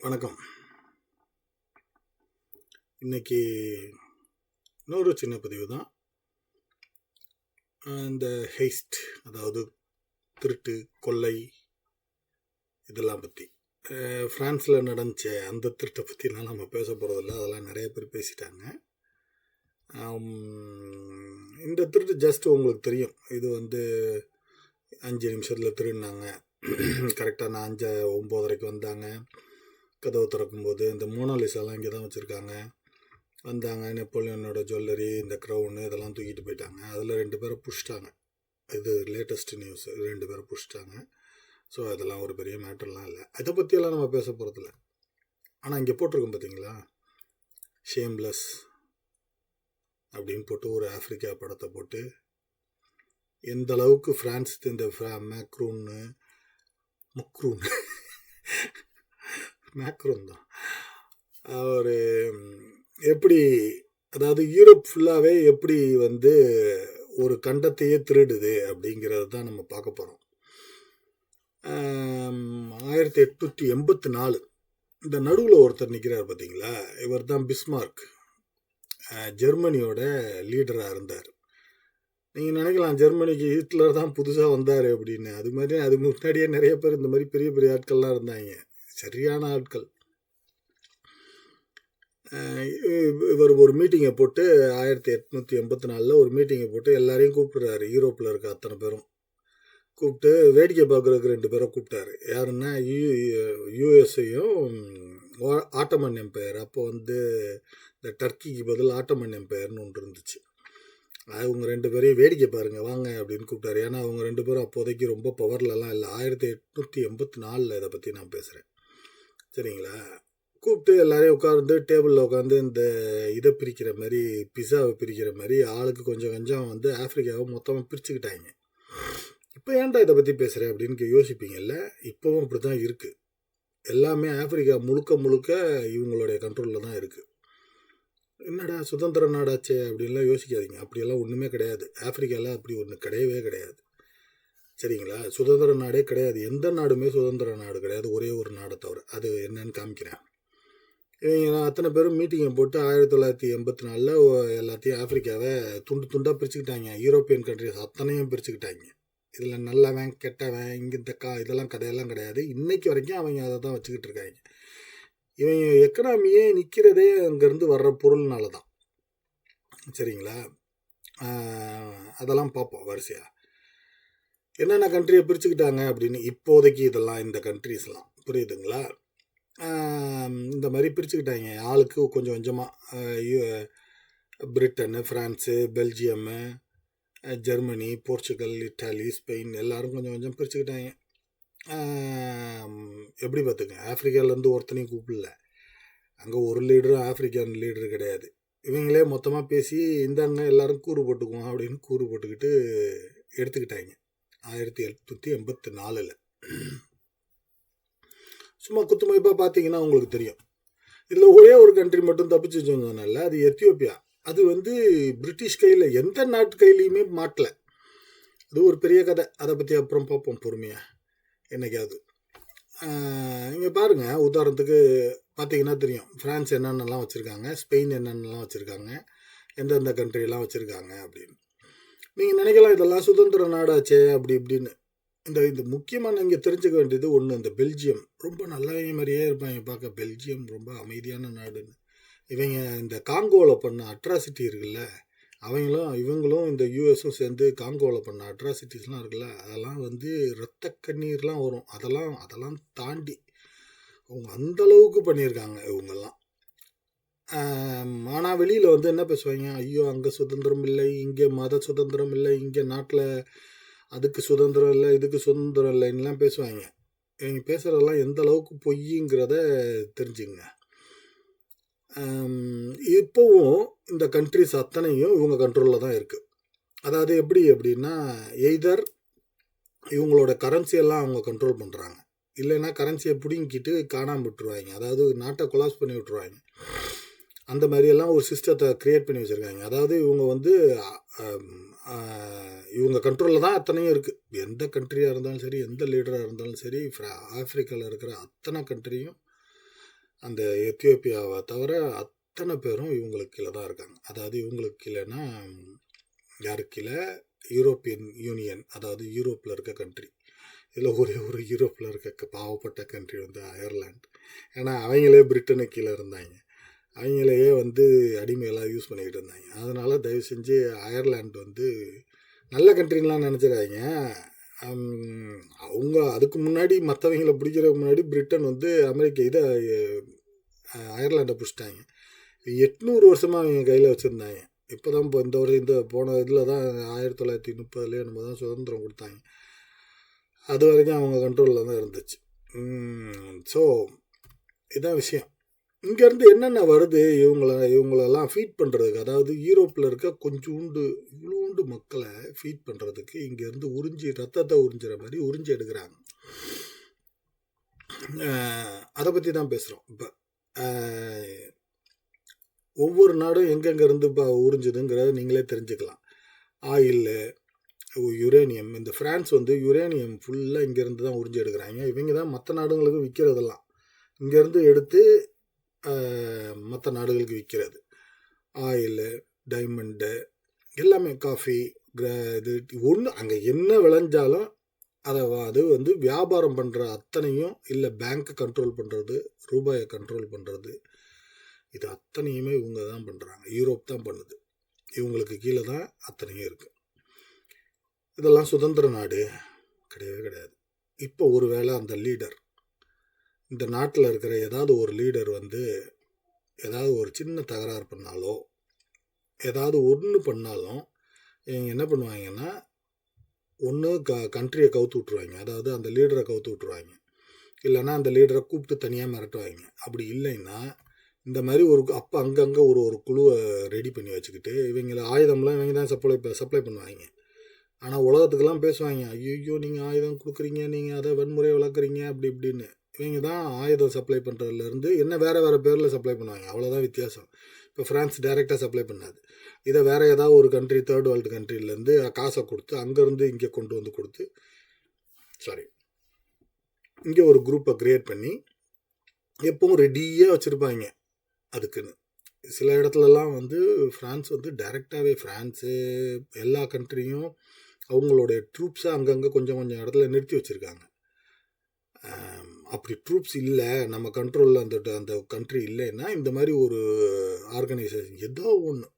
வணக்கம். இன்னைக்கு இன்னொரு சின்ன பதிவு தான். இந்த ஹெய்ஸ்ட் அதாவது திருட்டு கொள்ளை இதெல்லாம் பற்றி ஃப்ரான்ஸில் நடந்துச்ச அந்த திருட்டை பற்றிலாம் நம்ம பேச போகிறதில்ல அதெல்லாம் நிறைய பேர் பேசிட்டாங்க. இந்த திருட்டு ஜஸ்ட் உங்களுக்கு தெரியும். இது வந்து அஞ்சு நிமிஷத்தில் திருடினாங்க. கரெக்டாக நான் அஞ்சு ஒம்போதரைக்கு வந்தாங்க. கதவு திறக்கும்போது இந்த மோனாலிசாலாம் இங்கே தான் வச்சுருக்காங்க. வந்தாங்க நெப்போலியனோட ஜுவல்லரி இந்த க்ரௌனு இதெல்லாம் தூக்கிட்டு போயிட்டாங்க. அதில் ரெண்டு பேரை புஷ்டாங்க இது லேட்டஸ்ட் நியூஸ் ரெண்டு பேரை புஷ்டாங்க ஸோ அதெல்லாம் ஒரு பெரிய மேட்டர்லாம் இல்லை. அதை பற்றியெல்லாம் நம்ம பேச போகிறதில்ல. ஆனால் இங்கே போட்டிருக்கோம் பார்த்தீங்களா? ஷேம்லெஸ் அப்படின்னு போட்டு ஒரு ஆப்பிரிக்கா படத்தை போட்டு எந்த அளவுக்கு ஃப்ரான்ஸ் இந்த ஃப்ரா- மேக்ரூன்னு மக்ரூன் மேக்ரோன் தான் அவர் எப்படி அதாவது யூரோப் ஃபுல்லாகவே எப்படி வந்து ஒரு கண்டத்தையே திருடுது அப்படிங்கிறது தான் நம்ம பார்க்க போகிறோம் ஆயிரத்தி எட்நூற்றி எண்பத்தி நாலு. இந்த நடுவில் ஒருத்தர் நிற்கிறார் பார்த்தீங்களா இவர் தான் பிஸ்மார்க். ஜெர்மனியோட லீடராக இருந்தார். நீங்கள் நினைக்கலாம் ஜெர்மனிக்கு ஹிட்லர் தான் புதுசாக வந்தார் அப்படின்னு. அது மாதிரி அதுக்கு முன்னாடியே நிறைய பேர் இந்த மாதிரி பெரிய பெரிய ஆட்கள்லாம் இருந்தாங்க. சரியான ஆட்கள். இவர் ஒரு மீட்டிங்கை போட்டு ஆயிரத்தி எட்நூற்றி எண்பத்தி நாலில் ஒரு மீட்டிங்கை போட்டு எல்லாரையும் கூப்பிடுறாரு. யூரோப்பில் இருக்க அத்தனை பேரும். கூப்பிட்டு வேடிக்கை பார்க்குறதுக்கு ரெண்டு பேரை கூப்பிட்டாரு. யாருன்னா யூ யூஎஸ்ஐயும் ஆட்டமன் எம்பையர் அப்போ வந்து இந்த டர்க்கிக்கு பதில் ஆட்டமன் எம்பையர்னு ஒன்று இருந்துச்சு. அவங்க ரெண்டு பேரையும் வேடிக்கை பாருங்க வாங்க அப்படின்னு கூப்பிட்டாரு. ஏன்னா அவங்க ரெண்டு பேரும் அப்போதைக்கு ரொம்ப பவர்லலாம் இல்லை. ஆயிரத்தி எட்நூற்றி எண்பத்தி நாலில் இதை பற்றி நான் பேசுகிறேன் சரிங்களா கூப்பிட்டு எல்லாரையும் உட்காந்து டேபிளில் உட்காந்து இந்த இதை பிரிக்கிற மாதிரி பிஸாவை பிரிக்கிற மாதிரி ஆளுக்கு கொஞ்சம் கொஞ்சம் வந்து ஆஃப்ரிக்காவை மொத்தமாக பிரிச்சுக்கிட்டாங்க. இப்போ ஏன்டா இதை பற்றி பேசுகிறேன் அப்படின்னு யோசிப்பீங்கல்ல? இப்போவும் அப்படி தான் இருக்குது எல்லாமே ஆப்பிரிக்கா முழுக்க முழுக்க இவங்களுடைய கண்ட்ரோலில் தான் இருக்குது என்னடா சுதந்திர நாடாச்சே அப்படின்லாம் யோசிக்காதீங்க. அப்படியெல்லாம் ஒன்றுமே கிடையாது. ஆப்பிரிக்காவில் அப்படி ஒன்று கிடையவே கிடையாது. சரிங்களா? சுதந்திர நாடே கிடையாது. எந்த நாடுமே சுதந்திர நாடு கிடையாது. ஒரே ஒரு நாடை தவிர. அது என்னன்னு காமிக்கிறேன். இவங்க அத்தனை பேரும் மீட்டிங்கை போட்டு ஆயிரத்தி தொள்ளாயிரத்தி எண்பத்தி நாலில் எல்லாத்தையும் ஆஃப்ரிக்காவை துண்டு துண்டாக பிரிச்சுக்கிட்டாங்க. யூரோப்பியன் கண்ட்ரிஸ் அத்தனையும் பிரிச்சுக்கிட்டாங்க. இதில் நல்லவன் கெட்டவன் இங்கே இந்த கா இதெல்லாம் கதையெல்லாம் கிடையாது. இன்னைக்கு வரைக்கும் அவங்க அதை தான் வச்சுக்கிட்டு இருக்காங்க. இவங்க எக்கனாமியே நிற்கிறதே அங்கேருந்து வர்ற பொருள்னால தான் சரிங்களா அதெல்லாம் பார்ப்போம் வரிசையாக என்னென்ன கண்ட்ரியை பிரிச்சுக்கிட்டாங்க அப்படின்னு இப்போதைக்கு இதெல்லாம் இந்த கண்ட்ரிஸ்லாம் புரியுதுங்களா? இந்த மாதிரி பிரிச்சுக்கிட்டாங்க. ஆளுக்கு கொஞ்சம் கொஞ்சமாக Britain France Belgium Germany Portugal Italy Spain எல்லாரும் கொஞ்சம் கொஞ்சம் பிரிச்சுக்கிட்டாங்க. எப்படி பார்த்துங்க ஆப்பிரிக்காலேருந்து ஒருத்தனையும் கூப்பிடல. அங்கே ஒரு லீடரும் ஆப்பிரிக்கன் லீடர் கிடையாது. இவங்களே மொத்தமாக பேசி இந்தாங்க எல்லாரும் கூறு போட்டுக்குவோம் அப்படின்னு கூறு போட்டுக்கிட்டு எடுத்துக்கிட்டாங்க. ஆயிரத்தி எட்நூற்றி எண்பத்தி நாலில். சும்மா குத்துமதிப்பாக பார்த்தீங்கன்னா உங்களுக்கு தெரியும். இதில் ஒரே ஒரு கண்ட்ரி மட்டும் தப்பிச்சு சொன்னதுனால அது எத்தியோப்பியா. அது வந்து பிரிட்டிஷ் கையில் எந்த நாட்டு கையிலையுமே மாட்டல. அது ஒரு பெரிய கதை. அதை பற்றி அப்புறம் பார்ப்போம் பொறுமையாக என்னைக்காவது. இங்கே பாருங்கள் உதாரணத்துக்கு பார்த்தீங்கன்னா தெரியும். ஃப்ரான்ஸ் என்னென்னலாம் வச்சுருக்காங்க? ஸ்பெயின் என்னென்னலாம் வச்சுருக்காங்க? எந்தெந்த கண்ட்ரிலாம் வச்சுருக்காங்க அப்படின்னு. நீங்கள் நினைக்கலாம் இதெல்லாம் சுதந்திர நாடாச்சே அப்படி இப்படின்னு. இந்த இந்த முக்கியமான இங்கே தெரிஞ்சுக்க வேண்டியது ஒன்று இந்த பெல்ஜியம். ரொம்ப நல்ல மாதிரியே இருப்பாங்க பார்க்க. பெல்ஜியம் ரொம்ப அமைதியான நாடுன்னு. இவங்க இந்த காங்கோவில் பண்ண அட்ராசிட்டி இருக்குல்ல அவங்களும் இவங்களும் இந்த யூஎஸும் சேர்ந்து காங்கோவில் பண்ண அட்ராசிட்டிஸ்லாம் இருக்குல்ல அதெல்லாம் வந்து இரத்த கண்ணீர்லாம் வரும். அதெல்லாம் அதெல்லாம் தாண்டி. அவங்க அந்த அளவுக்கு பண்ணியிருக்காங்க இவங்கெல்லாம். ஆனால் வெளியில் வந்து என்ன பேசுவாங்க? ஐயோ அங்கே சுதந்திரம் இல்லை இங்கே மத சுதந்திரம் இல்லை இங்கே நாட்டில் அதுக்கு சுதந்திரம் இல்லை இதுக்கு சுதந்திரம் இல்லைன்னுலாம் பேசுவாங்க. இவங்க பேசுகிறதெல்லாம் எந்த அளவுக்கு பொய்ங்கிறத தெரிஞ்சுங்க. இப்போவும் இந்த கண்ட்ரிஸ் அத்தனையும் இவங்க கண்ட்ரோலில் தான் இருக்குது அதாவது எப்படி அப்படின்னா எய்தர் இவங்களோட கரன்சியெல்லாம் அவங்க கண்ட்ரோல் பண்ணுறாங்க இல்லைன்னா கரன்சியை பிடுங்கிக்கிட்டு காணாமல் விட்டுருவாங்க. அதாவது நாட்டை கொலாஸ் பண்ணி விட்டுருவாங்க. அந்த மாதிரியெல்லாம் ஒரு சிஸ்டத்தை க்ரியேட் பண்ணி வச்சுருக்காங்க. அதாவது இவங்க வந்து இவங்க கண்ட்ரோலில் தான் அத்தனையும் இருக்குது எந்த கண்ட்ரியாக இருந்தாலும் சரி எந்த லீடராக இருந்தாலும் சரி ஆஃப்ரிக்காவில் இருக்கிற அத்தனை கண்ட்ரியும் அந்த எத்தியோப்பியாவை தவிர அத்தனை பேரும் இவங்களுக்கு கீழே தான் இருக்காங்க. அதாவது இவங்களுக்கு கீழேனா யாரு கீழே? யூரோப்பியன் யூனியன் அதாவது யூரோப்பில் இருக்க கண்ட்ரி இதில் ஒரே ஒரு யூரோப்பில் இருக்க க- பாவப்பட்ட கண்ட்ரி வந்து அயர்லாண்டு ஏன்னா அவங்களே பிரிட்டனுக்கு கீழே இருந்தாங்க. அவங்களையே வந்து அடிமையெல்லாம் யூஸ் பண்ணிக்கிட்டு இருந்தாங்க. அதனால் தயவு செஞ்சு அயர்லாண்ட் வந்து நல்ல கண்ட்ரின்லாம் நினச்சிடாதீங்க. அவங்க அதுக்கு முன்னாடி மற்றவங்கள பிடிக்கிறதுக்கு முன்னாடி பிரிட்டன் வந்து அமெரிக்க இதை அயர்லாண்டை பிடிச்சிட்டாங்க. எட்நூறு வருஷமாக அவங்க கையில் வச்சுருந்தாங்க. இப்போ தான் இப்போ இந்த வருஷம் இந்த போன இதில் தான் ஆயிரத்தி தொள்ளாயிரத்தி முப்பதுலேயே நம்ம தான் சுதந்திரம் கொடுத்தாங்க. அது வரைக்கும் அவங்க கண்ட்ரோலில் தான் இருந்துச்சு. ஸோ இதான் விஷயம். இங்கேருந்து என்னென்ன வருது இவங்கள இவங்களெல்லாம் ஃபீட் பண்ணுறதுக்கு அதாவது யூரோப்பில் இருக்க கொஞ்சோண்டு இவ்வளோண்டு மக்களை ஃபீட் பண்ணுறதுக்கு இங்கேருந்து உறிஞ்சி ரத்தத்தை உறிஞ்சுற மாதிரி உறிஞ்சி எடுக்கிறாங்க. அதை பற்றி தான் பேசுகிறோம் இப்போ ஒவ்வொரு நாடும் எங்கெங்கேருந்து இப்போ உறிஞ்சுதுங்கிறத நீங்களே தெரிஞ்சுக்கலாம். ஆயில் யுரேனியம் இந்த ஃப்ரான்ஸ் வந்து யுரேனியம் ஃபுல்லாக இங்கேருந்து தான் உறிஞ்சி எடுக்கிறாங்க. இவங்க தான் மற்ற நாடுங்களுக்கு விற்கிறதெல்லாம். இங்கேருந்து எடுத்து மற்ற நாடுகளுக்கு விற்கிறது ஆயிலு டைமண்டு எல்லாமே காஃபி இது ஒன்று அங்கே என்ன விளைஞ்சாலும் அதை அது வந்து வியாபாரம் பண்ணுற அத்தனையும் இல்லை பேங்க்கை கண்ட்ரோல் பண்ணுறது ரூபாயை கண்ட்ரோல் பண்ணுறது இது அத்தனையுமே இவங்க தான் பண்ணுறாங்க யூரோப் தான் பண்ணுது. இவங்களுக்கு கீழே தான் அத்தனையும் இருக்குது இதெல்லாம் சுதந்திர நாடு. கிடையவே கிடையாது. இப்போ ஒருவேளை அந்த லீடர் இந்த நாட்டில் இருக்கிற ஏதாவது ஒரு லீடர் வந்து ஏதாவது ஒரு சின்ன தகராறு பண்ணாலோ ஏதாவது ஒன்று பண்ணாலும் இவங்க என்ன பண்ணுவாங்கன்னா ஒன்று க கண்ட்ரியை கவுத்து விட்ருவாங்க அதாவது அந்த லீடரை கவுத்து விட்ருவாங்க இல்லைன்னா அந்த லீடரை கூப்பிட்டு தனியாக மிரட்டுவாங்க. அப்படி இல்லைன்னா இந்த மாதிரி ஒரு அப்போ அங்கங்கே ஒரு ஒரு குழுவை ரெடி பண்ணி வச்சுக்கிட்டு இவங்களை ஆயுதம்லாம் இவங்க தான் சப்ளை சப்ளை பண்ணுவாங்க. ஆனால் உலகத்துக்கெல்லாம் பேசுவாங்க ஐயோ நீங்கள் ஆயுதம் கொடுக்குறீங்க நீங்கள் அதை வன்முறையை வளர்க்குறீங்க அப்படி இப்படின்னு. இவங்க தான் ஆயுதம் சப்ளை பண்ணுறதுலேருந்து என்ன வேறு வேறு பேரில் சப்ளை பண்ணுவாங்க? அவ்வளோதான் வித்தியாசம். இப்போ ஃப்ரான்ஸ் டைரெக்டாக சப்ளை பண்ணாது. இதை வேறு ஏதாவது ஒரு கண்ட்ரி தேர்ட் வேர்ல்டு கண்ட்ரிலேருந்து காசை கொடுத்து அங்கேருந்து இங்கே கொண்டு வந்து கொடுத்து சாரி இங்கே ஒரு குரூப்பை க்ரியேட் பண்ணி எப்பவும் ரெடியாக வச்சுருப்பாங்க. அதுக்குன்னு. சில இடத்துலலாம் வந்து ஃப்ரான்ஸ் வந்து டைரெக்டாகவே ஃப்ரான்ஸு எல்லா கண்ட்ரியும் அவங்களுடைய ட்ரூப்ஸை அங்கங்கே கொஞ்சம் கொஞ்சம் இடத்துல நிறுத்தி வச்சுருக்காங்க. அப்படி ட்ரூப்ஸ் இல்லை நம்ம கண்ட்ரோலில் அந்த அந்த கண்ட்ரி இல்லைன்னா இந்த மாதிரி ஒரு ஆர்கனைசேஷன் ஏதோ ஒன்று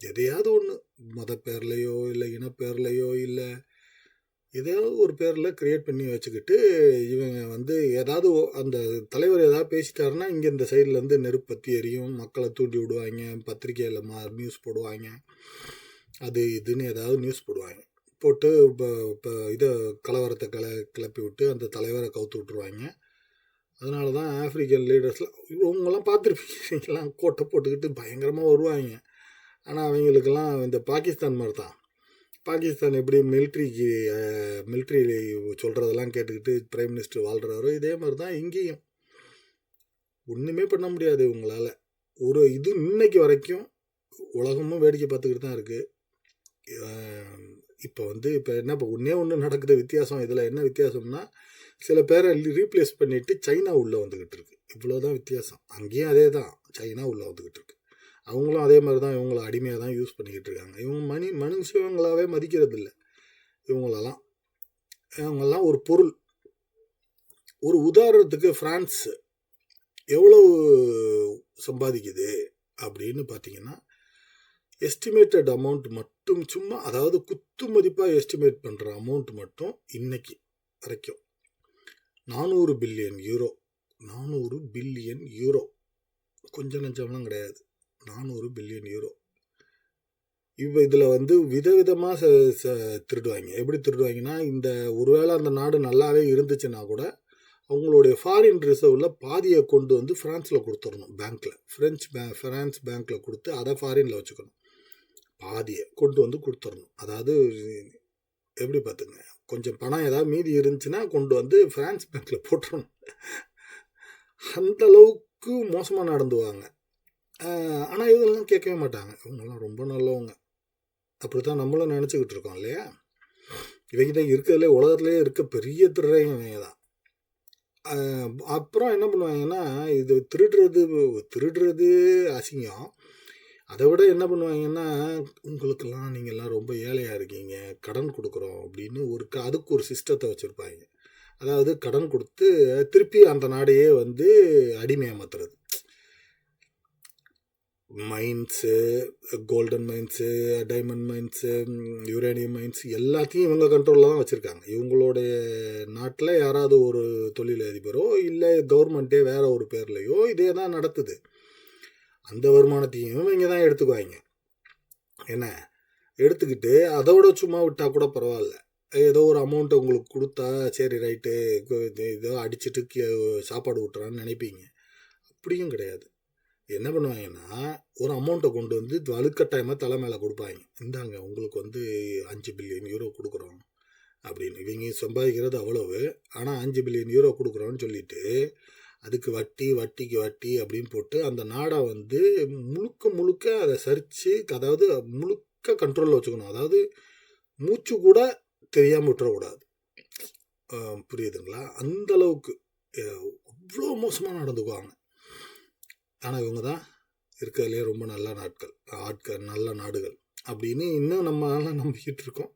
எதையாவது ஒன்று மத பேர்லையோ இல்லை இனப்பேர்லையோ இல்லை எதையாவது ஒரு பேரில் க்ரியேட் பண்ணி வச்சுக்கிட்டு இவங்க வந்து ஏதாவது அந்த தலைவர் ஏதாவது பேசிட்டாருன்னா இங்கே இந்த சைட்லேருந்து நெருப்பு பற்றி எரியும் மக்களை தூண்டி விடுவாங்க பத்திரிக்கையில் மா நியூஸ் போடுவாங்க அது இதுன்னு ஏதாவது நியூஸ் போடுவாங்க. போட்டு இப்போ இப்போ இதை கலவரத்தை கிள கிளப்பி விட்டு அந்த தலைவரை கவுத்து விட்ருவாங்க அதனால தான் ஆஃப்ரிக்கன் லீடர்ஸ்லாம் இவங்கெல்லாம் பார்த்துருப்பீங்கலாம் கோட்டை போட்டுக்கிட்டு பயங்கரமாக வருவாங்க. ஆனால் அவங்களுக்கெல்லாம் இந்த பாகிஸ்தான் மாதிரி தான் பாகிஸ்தான் எப்படி மிலிட்ரிக்கு மிலிட்ரி சொல்கிறதெல்லாம் கேட்டுக்கிட்டு பிரைம் மினிஸ்டர் வாழ்கிறாரோ இதே மாதிரி தான் இங்கேயும். ஒன்றுமே பண்ண முடியாது இவங்களால். ஒரு இது இன்னைக்கு வரைக்கும் உலகமும் வேடிக்கை பார்த்துக்கிட்டு தான் இருக்குது இப்போ வந்து இப்போ என்ன இப்போ ஒன்றே ஒன்று நடக்குது வித்தியாசம். இதில் என்ன வித்தியாசம்னா சில பேரை ரீப்ளேஸ் பண்ணிட்டு சைனா உள்ளே வந்துக்கிட்டு இருக்கு. இவ்வளோதான் வித்தியாசம். அங்கேயும் அதே தான் சைனா உள்ளே வந்துக்கிட்டு இருக்கு. அவங்களும் அதே மாதிரி தான் இவங்களை அடிமையாக தான் யூஸ் பண்ணிக்கிட்டு இருக்காங்க. இவங்க மனி மனுஷங்களாகவே மதிக்கிறது இல்லை இவங்களெல்லாம் இவங்கெல்லாம் ஒரு பொருள். ஒரு உதாரணத்துக்கு ஃப்ரான்ஸ் எவ்வளவு சம்பாதிக்குது அப்படின்னு பார்த்தீங்கன்னா எஸ்டிமேட்டட் அமௌண்ட் மட்டும் சும்மா அதாவது குத்து மதிப்பாக எஸ்டிமேட் பண்ணுற அமௌண்ட் மட்டும் இன்னைக்கு வரைக்கும். நானூறு பில்லியன் யூரோ. நானூறு பில்லியன் யூரோ. கொஞ்சம் நஞ்சம்லாம் கிடையாது. நானூறு பில்லியன் யூரோ. இப்போ இதில் வந்து விதவிதமாக ச ச- திருடுவாங்க. எப்படி திருடுவாங்கன்னா இந்த ஒருவேளை அந்த நாடு நல்லாவே இருந்துச்சுன்னா கூட அவங்களுடைய ஃபாரின் ரிசர்வில் பாதியை கொண்டு வந்து ஃப்ரான்ஸில் கொடுத்துடணும் பேங்க்கில் ஃப்ரெஞ்ச் பே ஃப்ரான்ஸ் பேங்க்கில் கொடுத்து அதை ஃபாரினில் வச்சுக்கணும். பாதியை கொண்டு வந்து கொடுத்துடணும். அதாவது எப்படி பார்த்துங்க? கொஞ்சம் பணம் ஏதாவது மீதி இருந்துச்சுன்னா கொண்டு வந்து ஃப்ரான்ஸ் பேங்க்கில் போட்டுறணும். அந்த அளவுக்கு மோசமாக நடந்துவாங்க ஆனால் இதெல்லாம் கேட்கவே மாட்டாங்க. இவங்கெல்லாம் ரொம்ப நல்லவங்க. அப்படி தான் நம்மளும் நினச்சிக்கிட்டு இருக்கோம் இல்லையா? இவங்க தான் இருக்கிறதுலே உலகத்துலேயே இருக்க பெரிய திருடைங்க இவங்க தான். அப்புறம் என்ன பண்ணுவாங்கன்னா, இது திருடுறது திருடுறது அசிங்கம். அதை விட என்ன பண்ணுவாங்கன்னா, "உங்களுக்கெல்லாம் நீங்கள்லாம் ரொம்ப ஏழையாக இருக்கீங்க. கடன் கொடுக்குறோம் அப்படின்னு ஒரு க அதுக்கு ஒரு சிஸ்டத்தை வச்சுருப்பாங்க அதாவது கடன் கொடுத்து திருப்பி அந்த நாடையே வந்து அடிமையமாத்துறது mines, golden mines, diamond mines, uranium mines எல்லாத்தையும் இவங்க கண்ட்ரோலில் தான் வச்சுருக்காங்க இவங்களுடைய நாட்டில் யாராவது ஒரு தொழிலதிபரோ, இல்லை கவர்மெண்ட்டே வேறு ஒரு பேர்லையோ இதே தான் நடத்துது. அந்த வருமானத்தையும் இங்கே தான் எடுத்துக்குவாய்ங்க. என்ன? எடுத்துக்கிட்டு அதோட சும்மா விட்டால் கூட பரவாயில்ல ஏதோ ஒரு அமௌண்ட்டை உங்களுக்கு கொடுத்தா சரி ரைட்டு கு ஏதோ அடிச்சுட்டு சாப்பாடு ஊட்டுறான்னு நினைப்பீங்க அப்படியும் கிடையாது. என்ன பண்ணுவாங்கன்னா, ஒரு அமௌண்ட்டை கொண்டு வந்து வலுக்கட்டாயமாக தலை மேலே கொடுப்பாங்க "இந்தாங்க உங்களுக்கு வந்து அஞ்சு பில்லியன் யூரோ கொடுக்குறோம் அப்படின்னு. இவங்க சம்பாதிக்கிறது அவ்வளவு. ஆனால் அஞ்சு பில்லியன் யூரோ கொடுக்குறோன்னு சொல்லிட்டு, அதுக்கு வட்டி, வட்டிக்கு வட்டி அப்படின்னு போட்டு அந்த நாடை வந்து முழுக்க முழுக்க அதை சரித்து அதாவது முழுக்க கண்ட்ரோலில் வச்சுக்கணும். அதாவது மூச்சு கூட தெரியாமல் விட்டுறக்கூடாது. புரியுதுங்களா? அந்த அளவுக்கு அவ்வளோ மோசமாக நடந்துக்குவாங்க. ஆனால் இவங்க தான் இருக்கிறதுலே ரொம்ப நல்ல நாட்கள் ஆட்கள் நல்ல நாடுகள் அப்படின்னு இன்னும் நம்மலாம் நம்பிக்கிட்டு இருக்கோம்.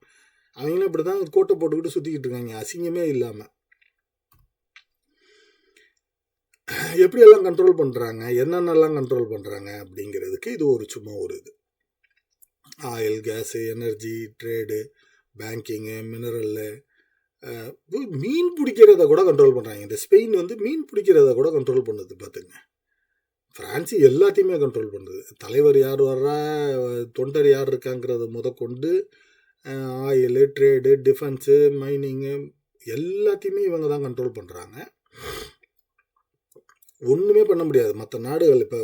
அவங்களும் இப்படி தான் கோட்டை போட்டுக்கிட்டு சுற்றிக்கிட்டு இருக்காங்க. அசிங்கமே இல்லாமல் எப்படியெல்லாம் கண்ட்ரோல் பண்ணுறாங்க என்னென்னலாம் கண்ட்ரோல் பண்ணுறாங்க அப்படிங்கிறதுக்கு இது ஒரு சும்மா ஒரு இது. Oil, gas, energy, trade, banking, mineral மீன் பிடிக்கிறத கூட கண்ட்ரோல் பண்ணுறாங்க இந்த ஸ்பெயின் வந்து மீன் பிடிக்கிறத கூட கண்ட்ரோல் பண்ணுது பார்த்துங்க ஃப்ரான்ஸு எல்லாத்தையுமே கண்ட்ரோல் பண்ணுது. தலைவர் யார் வர்றா, தொண்டர் யார் இருக்காங்கிறத முதற்கொண்டு ஆயிலு, ட்ரேடு, டிஃபென்ஸு, மைனிங்கு எல்லாத்தையுமே இவங்க தான் கண்ட்ரோல் பண்ணுறாங்க ஒன்றுமே பண்ண முடியாது. மற்ற நாடுகள் இப்போ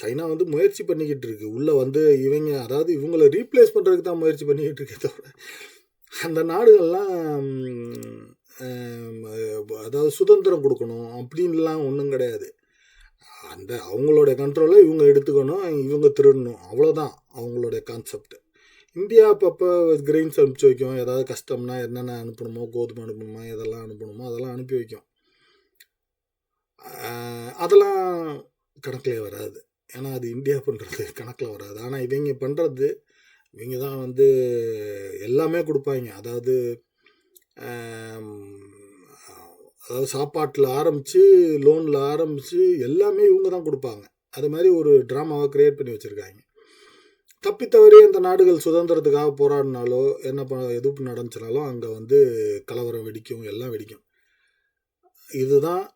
சைனா வந்து முயற்சி பண்ணிக்கிட்டு இருக்கு. உள்ளே வந்து இவங்க அதாவது இவங்கள ரீப்ளேஸ் பண்ணுறதுக்கு தான் முயற்சி பண்ணிக்கிட்டு இருக்கே தவிர, அந்த நாடுகள்லாம் அதாவது சுதந்திரம் கொடுக்கணும் அப்படின்லாம் ஒன்றும் கிடையாது. அந்த அவங்களோட கண்ட்ரோலை இவங்க எடுத்துக்கணும். இவங்க திருடணும். அவ்வளோதான் அவங்களோட கான்செப்ட். இந்தியா அப்பப்போ கிரெயின்ஸ் அனுப்பிச்சி வைக்கும். ஏதாவது கஷ்டம்னா என்னென்ன அனுப்பணுமோ, கோதுமை அனுப்பணுமா, எதெல்லாம் அனுப்பணுமோ அதெல்லாம் அனுப்பி வைக்கும். அதெல்லாம் கணக்கிலே வராது. ஏன்னா அது இந்தியா பண்ணுறது கணக்கில் வராது. ஆனால் இவங்க பண்ணுறது இவங்க தான் வந்து எல்லாமே கொடுப்பாங்க அதாவது அதாவது சாப்பாட்டில் ஆரம்பித்து லோனில் ஆரம்பித்து எல்லாமே இவங்க தான் கொடுப்பாங்க அது மாதிரி ஒரு ட்ராமாவை க்ரியேட் பண்ணி வச்சுருக்காங்க தப்பி அந்த நாடுகள் சுதந்திரத்துக்காக போராடினாலோ, என்ன ப எது நடந்துச்சுனாலும் அங்கே வந்து கலவரம் வெடிக்கும், எல்லாம் வெடிக்கும். இதுதான்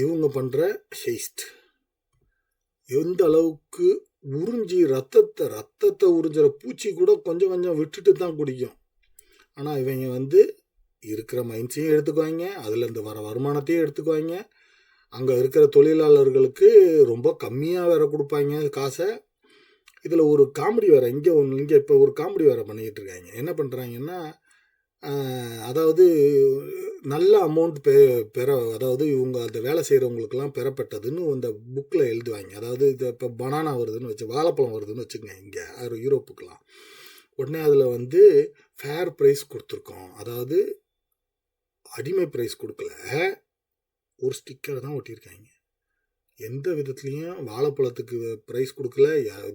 இவங்க பண்ணுற ஹெய்ஸ்ட். எந்த அளவுக்கு உறிஞ்சி ரத்தத்தை ரத்தத்தை உறிஞ்சுற பூச்சி கூட கொஞ்சம் கொஞ்சம் விட்டுட்டு தான் குடிக்கும். ஆனால் இவங்க வந்து இருக்கிற மைன்ஸையும் எடுத்துக்குவாய்ங்க. அதுலேருந்து வர வருமானத்தையும் எடுத்துக்குவாய்ங்க. அங்கே இருக்கிற தொழிலாளர்களுக்கு ரொம்ப கம்மியாக வேற கொடுப்பாங்க காசை இதில் ஒரு காமெடி வேற இங்கே ஒன்று இங்கே இப்போ ஒரு காமெடி வேற பண்ணிக்கிட்டு இருக்காய்ங்க. என்ன பண்ணுறாங்கன்னா அதாவது நல்ல அமௌண்ட் பெ பெற அதாவது இவங்க அந்த வேலை செய்கிறவங்களுக்கெல்லாம் பெறப்பட்டதுன்னு அந்த புக்கில் எழுதுவாங்க. அதாவது இது இப்போ பனானா வருதுன்னு வச்சு வாழைப்பழம் வருதுன்னு வச்சுக்கங்க இங்கே யூரோப்புக்குலாம். உடனே அதில் வந்து ஃபேர் ப்ரைஸ் கொடுத்துருக்கோம். அதாவது அடிமை ப்ரைஸ் கொடுக்கல. ஒரு ஸ்டிக்கர் தான் ஒட்டியிருக்காங்க. எந்த விதத்துலேயும் வாழைப்பழத்துக்கு ப்ரைஸ் கொடுக்கல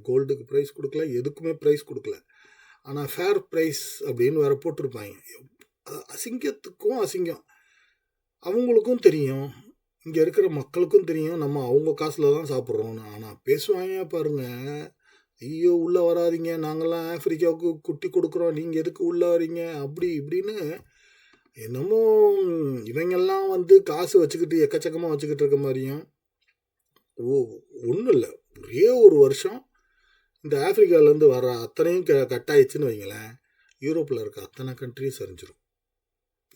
கோல்டுக்கு ப்ரைஸ் கொடுக்கல எதுக்குமே ப்ரைஸ் கொடுக்கல. ஆனால் ஃபேர் ப்ரைஸ் அப்படின்னு வேறு போட்டிருப்பாய்ங்க. அசிங்கத்துக்கும் அசிங்கம். அவங்களுக்கும் தெரியும். இங்கே இருக்கிற மக்களுக்கும் தெரியும். நம்ம அவங்க காசில் தான் சாப்பிட்றோன்னு ஆனால் பேசுவாங்க பாருங்கள் ஐயோ! உள்ளே வராதீங்க. நாங்களாம் ஆஃப்ரிக்காவுக்கு குட்டி கொடுக்குறோம் நீங்கள் எதுக்கு உள்ளே வரீங்க? அப்படி இப்படின்னு என்னமோ இவங்கெல்லாம் வந்து காசு வச்சுக்கிட்டு எக்கச்சக்கமாக வச்சுக்கிட்டு இருக்க மாதிரியும் ஓ ஒன்றும் இல்லை ஒரே ஒரு வருஷம் இந்த ஆப்பிரிக்காலேருந்து வர அத்தனையும் க கட் ஆயிடுச்சுன்னு வைங்களேன், யூரோப்பில் இருக்க அத்தனை கண்ட்ரியும் சரிஞ்சிடும்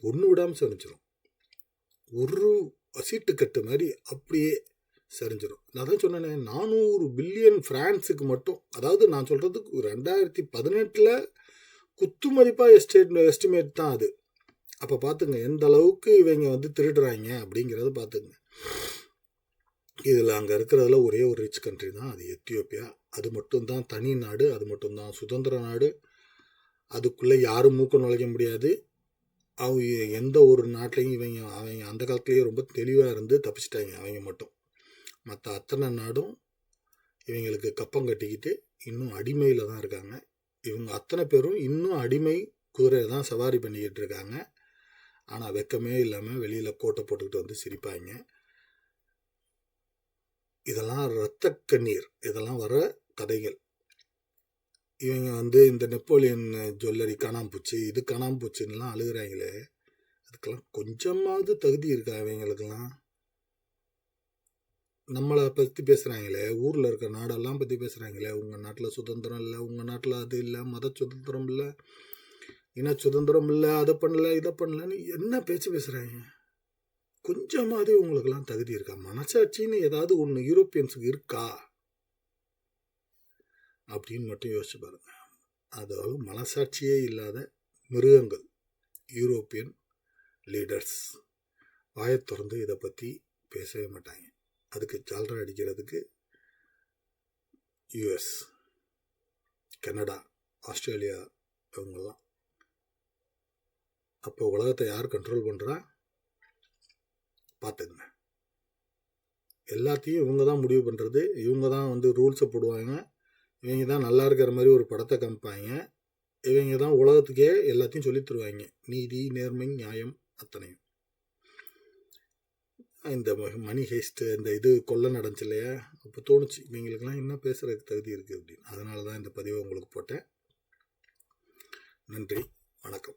ஒன்று விடாமல் சரிஞ்சிடும் ஒரு சீட்டுக்கட்டு மாதிரி அப்படியே சரிஞ்சிடும் நான் தான் சொன்னேனே 400 பில்லியன் ஃப்ரான்ஸுக்கு மட்டும். அதாவது நான் சொல்கிறதுக்கு ரெண்டாயிரத்தி பதினெட்டில் குத்து மதிப்பாக எஸ்டேட் எஸ்டிமேட் தான் அது. அப்போ பார்த்துங்க எந்த அளவுக்கு இவங்க வந்து திருடுறாங்க அப்படிங்கிறத பார்த்துங்க இதில் அங்கே இருக்கிறதுல ஒரே ஒரு ரிச் கண்ட்ரி தான். அது எத்தியோப்பியா. அது மட்டும் தான் தனி நாடு. அது மட்டும்தான் சுதந்திர நாடு. அதுக்குள்ளே யாரும் மூக்க நுழைக்க முடியாது. அவங்க எந்த ஒரு நாட்டிலையும் இவங்க அவங்க அந்த காலத்துலேயே ரொம்ப தெளிவாக இருந்து தப்பிச்சிட்டாங்க அவங்க மட்டும் மற்ற அத்தனை நாடும் இவங்களுக்கு கப்பம் கட்டிக்கிட்டு இன்னும் அடிமையில் தான் இருக்காங்க இவங்க அத்தனை பேரும் இன்னும் அடிமை குதிரையை தான் சவாரி பண்ணிக்கிட்டு இருக்காங்க ஆனால் வெக்கமே இல்லாமல் வெளியில் கோட்டை போட்டுக்கிட்டு வந்து சிரிப்பாங்க இதெல்லாம் இரத்த கண்ணீர் இதெல்லாம் வர கதைகள். இவங்க வந்து இந்த நெப்போலியன் ஜுவல்லரி காணாம போச்சு இது காணாம அழுகிறாங்களே அதுக்கெல்லாம் கொஞ்சமாவது தகுதி இருக்கா இவங்களுக்கெல்லாம்? நம்மளை பற்றி பேசுகிறாங்களே ஊரில் இருக்க நாடெல்லாம் பற்றி பேசுகிறாங்களே உங்கள் நாட்டில் சுதந்திரம் இல்லை உங்கள் நாட்டில் அது இல்லை மத சுதந்திரம் இல்லை இன சுதந்திரம் இல்லை அதை பண்ணல இதை பண்ணலன்னு என்ன பேச்சு பேசுகிறாங்க கொஞ்சமாவது உங்களுக்கெல்லாம் தகுதி இருக்கா? மனசாட்சின்னு ஏதாவது ஒன்று யூரோப்பியன்ஸுக்கு இருக்கா? அப்படின்னு மட்டும் யோசிச்சு பாருங்க. அதாவது மனசாட்சியே இல்லாத மிருகங்கள் யூரோப்பியன் லீடர்ஸ். வாயை திறந்து இதை பற்றி பேசவே மாட்டாங்க. அதுக்கு ஜால்ரா அடிக்கிறதுக்கு யுஎஸ் கனடா ஆஸ்திரேலியா இவங்கெல்லாம். அப்போ உலகத்தை யார் கண்ட்ரோல் பண்ணுறா பார்த்துங்க எல்லாத்தையும் இவங்க தான் முடிவு பண்ணுறது இவங்க தான் வந்து ரூல்ஸை போடுவாங்க. இவங்க தான் நல்லா இருக்கிற மாதிரி ஒரு படத்தை காமிப்பாங்க. இவங்க தான் உலகத்துக்கே எல்லாத்தையும் சொல்லித் தருவாங்க. நீதி நேர்மை நியாயம் அத்தனையும். இந்த மணி ஹேஸ்ட்டு இந்த இது கொள்ளை நடந்துச்சு இல்லையா? அப்போ தோணுச்சு. இவங்களுக்கெல்லாம் என்ன பேசுகிறதுக்கு தகுதி இருக்குது அப்படின்னு. அதனால தான் இந்த பதிவை உங்களுக்கு போட்டேன். நன்றி. வணக்கம்.